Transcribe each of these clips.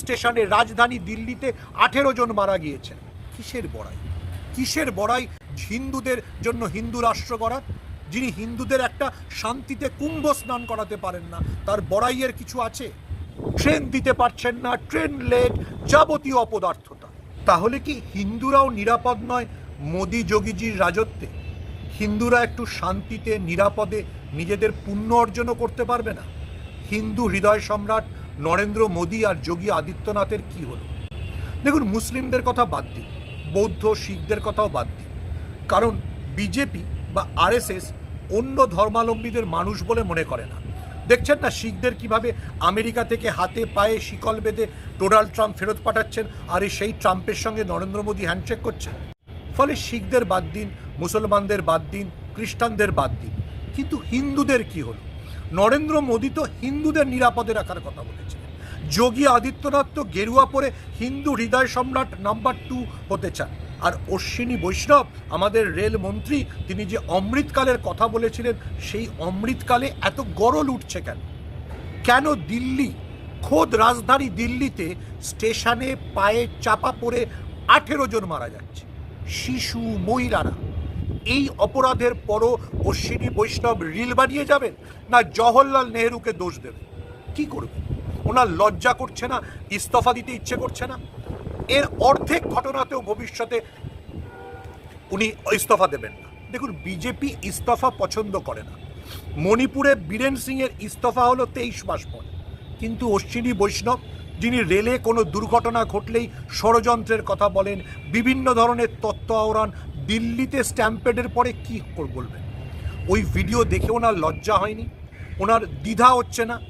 স্টেশনে রাজধানী দিল্লিতে আঠেরো জন মারা গিয়েছেন। কিসের বড়াই? কিসের বড়াই হিন্দুদের জন্য হিন্দু রাষ্ট্র করার? যিনি হিন্দুদের একটা শান্তিতে কুম্ভ স্নান করাতে পারেন না, তার বড়াইয়ের কিছু আছে? ট্রেন দিতে পারছেন না, ট্রেন লেট, যাবতীয় অপদার্থতা। তাহলে কি হিন্দুরাও নিরাপদ নয় মোদি যোগীজির রাজত্বে? হিন্দুরা একটু শান্তিতে, নিরাপদে নিজেদের পুণ্য অর্জনও করতে পারবে না। হিন্দু হৃদয় সম্রাট নরেন্দ্র মোদী আর যোগী আদিত্যনাথের কি হলো? দেখুন, মুসলিমদের কথা বাদ দিন, বৌদ্ধ শিখদের কথাও বাদ দিন। কারণ বিজেপি বা আরএসএস অন্য ধর্মাবলম্বীদের মানুষ বলে মনে করে না। দেখছেন না শিখদের কীভাবে আমেরিকা থেকে হাতে পায়ে শিকল বেঁধে ডোনাল্ড ট্রাম্প ফেরত পাঠাচ্ছেন আর সেই ট্রাম্পের সঙ্গে নরেন্দ্র মোদী হ্যান্ডশেক করছেন? ফলে শিখদের বাদ দিন, মুসলমানদের বাদ দিন, খ্রিস্টানদের বাদ দিন। কিন্তু হিন্দুদের কি হলো? নরেন্দ্র মোদী তো হিন্দুদের নিরাপদে রাখার কথা বলেছিলেন যোগী আদিত্যনাথ তো গেরুয়া পরে হিন্দু হৃদয় সম্রাট নাম্বার টু হতে চান। আর অশ্বিনী বৈষ্ণব, আমাদের রেল মন্ত্রী, তিনি যে অমৃতকালের কথা বলেছিলেন, সেই অমৃতকালে এত গরল উঠছে কেন? কেন দিল্লি, খোদ রাজধানী দিল্লিতে স্টেশনে পায়ে চাপা পড়ে আঠেরো জন মারা যাচ্ছে? শিশু, মহিলারা এই অপরাধের পরও অশ্বিনী বৈষ্ণব রিল বানিয়ে যাবেন না জওহরলাল নেহরুকে দোষ দেবেন? কি করবেন? ওনার লজ্জা করছে না? ইস্তফা দিতে ইচ্ছে করছে না? এর অর্ধেক ঘটনাতেও ভবিষ্যতে উনি ইস্তফা দেবেন না। দেখুন, বিজেপি ইস্তফা পছন্দ করে না। মণিপুরে বীরেন সিংয়ের ইস্তফা হলো তেইশ মাস পর। কিন্তু অশ্বিনী বৈষ্ণব, যিনি রেলে কোনো দুর্ঘটনা ঘটলেই ষড়যন্ত্রের কথা বলেন, বিভিন্ন ধরনের তত্ত্ব আওড়ান দিল্লিতে স্ট্যাম্পেডের পরে কী বলবেন? ওই ভিডিও দেখে ওনার লজ্জা হয়নি? ওনার দ্বিধা হচ্ছে না?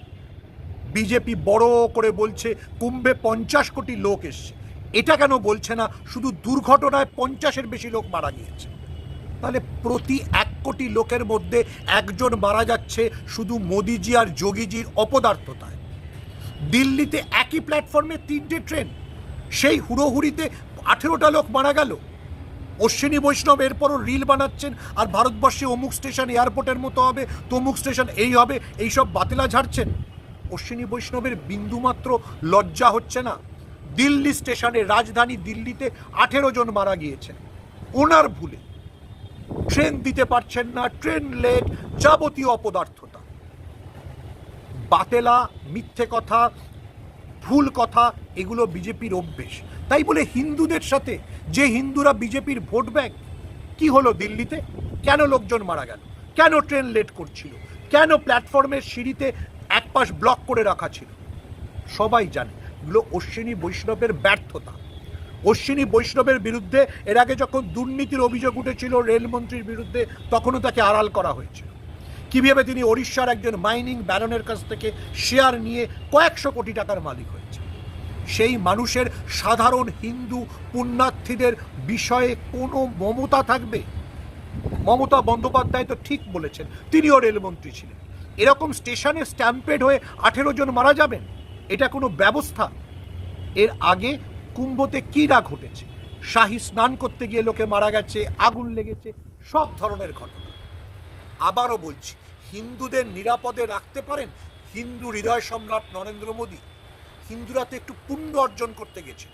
বিজেপি বড় করে বলছে, কুম্ভে পঞ্চাশ কোটি লোক এসছে। এটা কেন বলছে না? শুধু দুর্ঘটনায় পঞ্চাশের বেশি লোক মারা গিয়েছে। তাহলে প্রতি এক কোটি লোকের মধ্যে একজন মারা যাচ্ছে শুধু মোদিজি আর যোগীজির অপদার্থতায়। দিল্লিতে একই প্ল্যাটফর্মে তিনটে ট্রেন সেই হুড়োহুড়িতে আঠেরোটা লোক মারা গেল। অশ্বিনী বৈষ্ণব এরপরও রিল বানাচ্ছেন আর ভারতবর্ষে অমুক স্টেশন এয়ারপোর্টের মতো হবে, তমুক স্টেশন এই হবে, এইসব বাতিলা ঝাড়ছেন। অশ্বিনী বৈষ্ণবের বিন্দুমাত্র লজ্জা হচ্ছে না। দিল্লি স্টেশনে রাজধানী দিল্লিতে আঠেরো জন মারা গিয়েছেন। ওনার ভুলে। ট্রেন দিতে পারছেন না, ট্রেন লেট, যাবতীয় অপদার্থতা। বাতেলা মিথ্যে কথা ভুল কথা, এগুলো বিজেপির অভ্যেস। তাই বলে হিন্দুদের সাথে যে হিন্দুরা বিজেপির ভোট ব্যাংক, কি হলো দিল্লিতে? কেন লোকজন মারা গেল? কেন ট্রেন লেট করছিল? কেন প্ল্যাটফর্মের সিঁড়িতে এক পাশ ব্লক করে রাখা ছিল? সবাই জানে, এগুলো অশ্বিনী বৈষ্ণবের ব্যর্থতা। অশ্বিনী বৈষ্ণবের বিরুদ্ধে, এর আগে যখন দুর্নীতির অভিযোগ উঠেছিল রেলমন্ত্রীর বিরুদ্ধে, তখনও তাকে আড়াল করা হয়েছিল। কীভাবে তিনি ওড়িশার একজন মাইনিং ব্যারনের কাছ থেকে শেয়ার নিয়ে কয়েকশো কোটি টাকার মালিক হয়েছে সেই মানুষের সাধারণ হিন্দু পুণ্যার্থীদের বিষয়ে কোনো মমতা থাকবে? মমতা বন্দ্যোপাধ্যায় তো ঠিক বলেছেন, তিনিও রেলমন্ত্রী ছিলেন। এরকম স্টেশনে স্ট্যাম্পেড হয়ে আঠেরো জন মারা যাবেন? এটা কোনো ব্যবস্থা? এর আগে কুম্ভতে কী না ঘটেছে? শাহী স্নান করতে গিয়ে লোকে মারা গেছে, আগুন লেগেছে, সব ধরনের ঘটনা। আবারও বলছি, হিন্দুদের নিরাপদে রাখতে পারেন হিন্দু হৃদয় সম্রাট নরেন্দ্র মোদী। হিন্দুরা তো একটু পুণ্য অর্জন করতে গেছে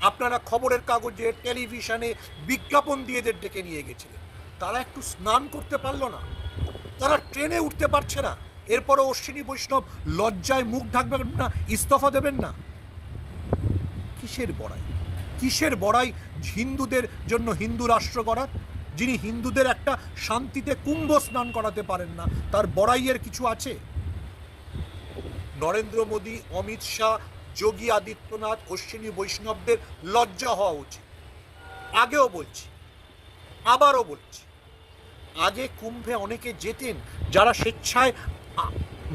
আপনারা খবরের কাগজে, টেলিভিশনে বিজ্ঞাপন দিয়ে এদের ডেকে নিয়ে গেছিলেন। তারা একটু স্নান করতে পারল না। তারা ট্রেনে উঠতে পারছে না। এরপরও অশ্বিনী বৈষ্ণব লজ্জায় মুখ ঢাকবেন না, ইস্তফা দেবেন না। কিসের বড়াই? কিসের বড়াই হিন্দুদের জন্য হিন্দু রাষ্ট্র করার যিনি হিন্দুদের একটা শান্তিতে কুম্ভ স্নান করাতে পারেন না, তার বড়াইয়ের কিছু আছে? নরেন্দ্র মোদী, অমিত শাহ, যোগী আদিত্যনাথ, অশ্বিনী বৈষ্ণবদের লজ্জা হওয়া উচিত। আগেও বলছি, আবারও বলছি, আগে কুম্ভে অনেকে যেতেন যারা স্বেচ্ছায়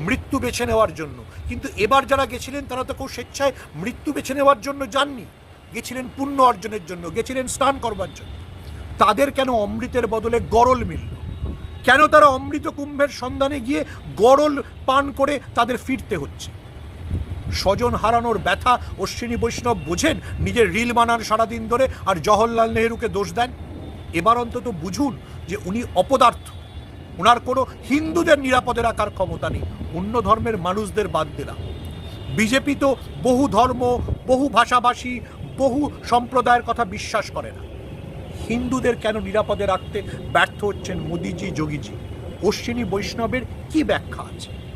মৃত্যু বেছে নেওয়ার জন্য। কিন্তু এবার যারা গেছিলেন, তারা তো কেউ স্বেচ্ছায় মৃত্যু বেছে নেওয়ার জন্য যাননি। গেছিলেন পুণ্য অর্জনের জন্য, গেছিলেন স্নান করবার জন্য। তাদের কেন অমৃতের বদলে গরল মিলল? কেন তারা অমৃত কুম্ভের সন্ধানে গিয়ে গরল পান করে তাদের ফিরতে হচ্ছে? স্বজন হারানোর ব্যথা অশ্বিনী বৈষ্ণব বোঝেন, নিজের রিল বানান সারাদিন ধরে আর জওহরলাল নেহরুকে দোষ দেন। এবার অন্তত বুঝুন যে উনি অপদার্থ। ওনার কোনো হিন্দুদের নিরাপদে রাখার ক্ষমতা নেই, অন্য ধর্মের মানুষদের বাদ দিলাম। বিজেপি তো বহু ধর্ম, বহু ভাষাভাষী, বহু সম্প্রদায়ের কথা বিশ্বাস করে না। হিন্দুদের কেন নিরাপদে রাখতে ব্যর্থ হচ্ছেন মোদিজি যোগীজি? অশ্বিনী বৈষ্ণবের কি ব্যাখ্যা আছে?